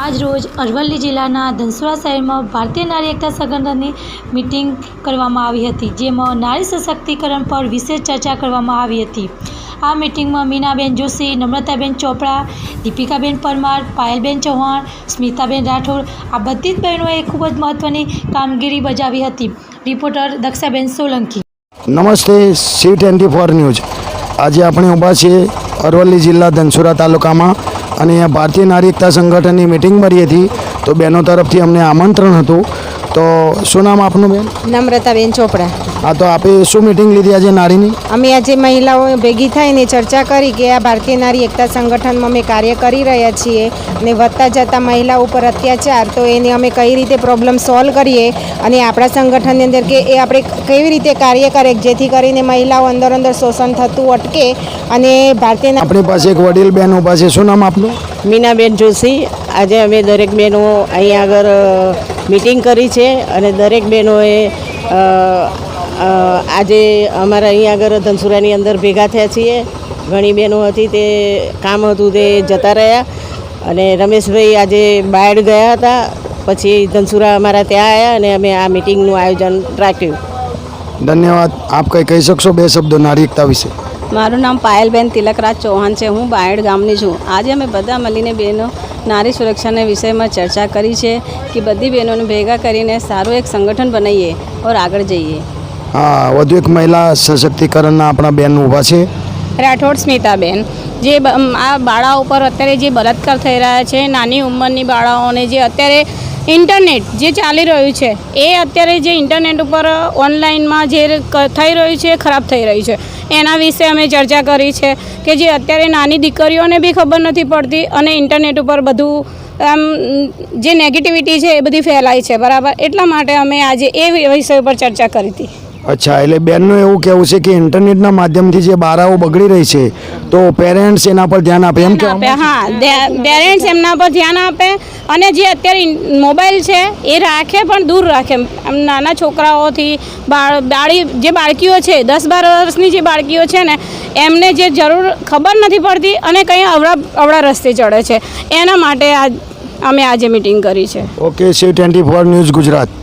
આજ રોજ અરવલ્લી જિલ્લાના ધનસુરા શહેરમાં ભારતીય નારી એકતા સંગઠનની મિટિંગ કરવામાં આવી હતી, જેમાં નારી સશક્તિકરણ પર વિશેષ ચર્ચા કરવામાં આવી હતી. આ મિટિંગમાં મીનાબેન જોશી, નમ્રતાબેન ચોપડા, દીપિકાબેન પરમાર, પાયલબેન ચૌહાણ, સ્મિતાબેન રાઠોડ, આ બધી જ બહેનોએ ખૂબ જ મહત્ત્વની કામગીરી બજાવી હતી. રિપોર્ટર દક્ષાબેન સોલંકી. નમસ્તે, સી ટ્વેન્ટી ફોર ન્યૂઝ. આજે આપણે ઊભા છીએ અરવલ્લી જિલ્લા ધનસુરા તાલુકામાં. અને ભારતીય નાગરિકતા સંગઠનની મિટિંગ મળી હતી. તો બહેનો તરફથી અમને આમંત્રણ હતું. તો શું નામ આપનું બેન? નમ્રતાબેન ચોપડા. હા તો આપે શું મિટિંગ લીધી આજે નારીની? અમે આજે મહિલાઓ ભેગી થઈને ચર્ચા કરી કે આ ભારતીય નારી એકતા સંગઠનમાં અમે કાર્ય કરી રહ્યા છીએ અને વધતા જતા મહિલાઓ ઉપર અત્યાચાર તો એને અમે કઈ રીતે પ્રોબ્લેમ સોલ્વ કરીએ અને આપણા સંગઠનની અંદર કે એ આપણે કેવી રીતે કાર્ય કરે જેથી કરીને મહિલાઓ અંદર અંદર શોષણ થતું અટકે અને ભારતીય આપણી પાસે એક વડીલ બેન ઊભા છે. શું નામ આપનું? મીનાબેન જોશી. આજે અમે દરેક બહેનો અહીંયા આગળ મિટિંગ કરી છે અને દરેક બહેનોએ આજે અમારા અહીંયા આગળ ધનસુરાની અંદર ભેગા થયા છીએ. ઘણી બહેનો હતી તે કામ હતું તે જતા રહ્યા. અને રમેશભાઈ આજે બાયડ ગયા હતા. પછી ધનસુરા અમારા ત્યાં આવ્યા અને અમે આ મિટિંગનું આયોજન રાખ્યું. ધન્યવાદ. આપ કંઈ કહી શકશો બે શબ્દો નારી એકતા વિશે? મારું નામ પાયલબેન તિલકરાજ ચૌહાણ છે. હું બાયડ ગામની છું. આજે અમે બધા મળીને બહેનો નારી સુરક્ષાના વિષયમાં ચર્ચા કરી છે કે બધી બહેનોને ભેગા કરીને સારું એક સંગઠન બનાવીએ ઓર આગળ જઈએ. હા વધુ એક મહિલા સશક્તિકરણના આપણા બેન ઊભા છે. રાઠોડ સ્મિતાબેન. જે આ બાળા ઉપર અત્યારે જે બળાત્કાર થઈ રહ્યા છે નાની ઉંમરની બાળાઓને જે અત્યારે ઇન્ટરનેટ જે ચાલી રહ્યું છે, એ અત્યારે જે ઇન્ટરનેટ ઉપર ઓનલાઈનમાં જે થઈ રહ્યું છે, એ ખરાબ થઈ રહ્યું છે. એના વિશે અમે ચર્ચા કરી છે કે જે અત્યારે નાની દીકરીઓને બી ખબર નથી પડતી અને ઇન્ટરનેટ ઉપર બધું, આમ, જે નેગેટિવિટી છે એ બધી ફેલાય છે, બરાબર? એટલા માટે અમે આજે એ વિષય ઉપર ચર્ચા કરી હતી. અચ્છા એટલે બેનનું એવું કહેવું છે કે ઇન્ટરનેટના માધ્યમથી જે બારાઓ બગડી રહી છે તો પેરેન્ટ્સ એના પર ધ્યાન આપે એમ કે આપે હા પેરેન્ટ્સ એમના પર ધ્યાન આપે અને જે અત્યારે મોબાઈલ છે એ રાખે પણ દૂર રાખે. આમ નાના છોકરાઓથી બાળી જે બાળકીઓ છે દસ બાર વર્ષની જે બાળકીઓ છે ને એમને જે જરૂર ખબર નથી પડતી અને કંઈ અવળા અવળા રસ્તે ચડે છે. એના માટે આ અમે આજે મિટિંગ કરી છે. Okay C twenty four news Gujarat.